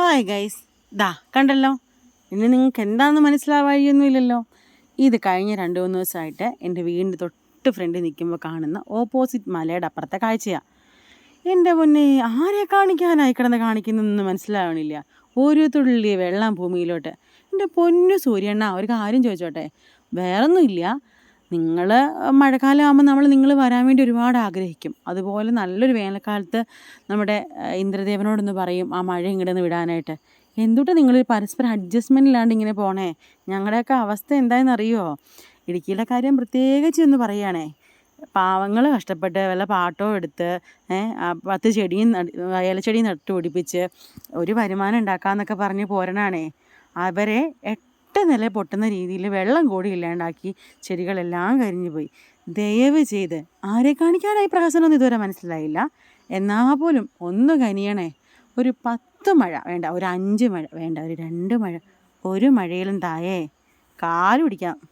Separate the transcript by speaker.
Speaker 1: Hi guys ദാ കണ്ടല്ലോ? ഇന്ന് നിങ്ങൾക്ക് എന്താണെന്ന് മനസ്സിലാവായൊന്നുമില്ലല്ലോ. ഇത് കഴിഞ്ഞ രണ്ട് മൂന്ന് ദിവസമായിട്ട് എന്റെ വീടിന്റെ തൊട്ട് ഫ്രണ്ടിൽ നിൽക്കുമ്പോൾ കാണുന്ന ഓപ്പോസിറ്റ് മലയുടെ അപ്പുറത്തെ കാഴ്ചയാണ് എന്റെ മുന്നേ ആരെ കാണിക്കാനായി കിടന്ന് കാണിക്കുന്നതെന്ന് മനസ്സിലാവണില്ല. ഒരു തുള്ളി വെള്ളം ഭൂമിയിലോട്ട്. എന്റെ പൊന്നു സൂര്യണ്ണ ഒരു കാര്യം ചോദിച്ചോട്ടെ? വേറൊന്നുമില്ല. നിങ്ങൾ മഴക്കാലം ആകുമ്പോൾ നമ്മൾ നിങ്ങൾ വരാൻ വേണ്ടി ഒരുപാട് ആഗ്രഹിക്കും. അതുപോലെ നല്ലൊരു വേനൽക്കാലത്ത് നമ്മുടെ ഇന്ദ്രദേവനോടൊന്ന് പറയും ആ മഴ ഇങ്ങോട്ട് നിന്ന് വിടാനായിട്ട്. എന്തുട്ട് നിങ്ങൾ പരസ്പരം അഡ്ജസ്റ്റ്മെന്റ് ഇല്ലാണ്ട് ഇങ്ങനെ പോണേ? ഞങ്ങളുടെയൊക്കെ അവസ്ഥ എന്താണെന്ന് അറിയുമോ ഇടുക്കിയിലെ കാര്യം പ്രത്യേകിച്ച് ഒന്ന് പറയുകയാണേ. പാവങ്ങൾ കഷ്ടപ്പെട്ട് വല്ല പാട്ടോ എടുത്ത് പത്ത് ചെടിയും ഇലച്ചെടിയും നട്ടു പിടിപ്പിച്ച് ഒരു വരുമാനം ഉണ്ടാക്കാന്നൊക്കെ പറഞ്ഞ് പോരണാണേ. അവരെ എട്ട് നില പൊട്ടുന്ന രീതിയിൽ വെള്ളം കൂടി ഇല്ലാണ്ടാക്കി ചെടികളെല്ലാം കരിഞ്ഞു പോയി ദയവ് ചെയ്ത് ആരെ കാണിക്കാനായി പ്രഹസനമൊന്നും ഇതുവരെ മനസ്സിലായില്ല. എന്നാൽ പോലും ഒന്ന് കനിയണേ. ഒരു പത്ത് മഴ വേണ്ട ഒരു അഞ്ച് മഴ വേണ്ട ഒരു രണ്ട് മഴ ഒരു മഴയിലും തായേ. കാൽ പിടിക്കാം.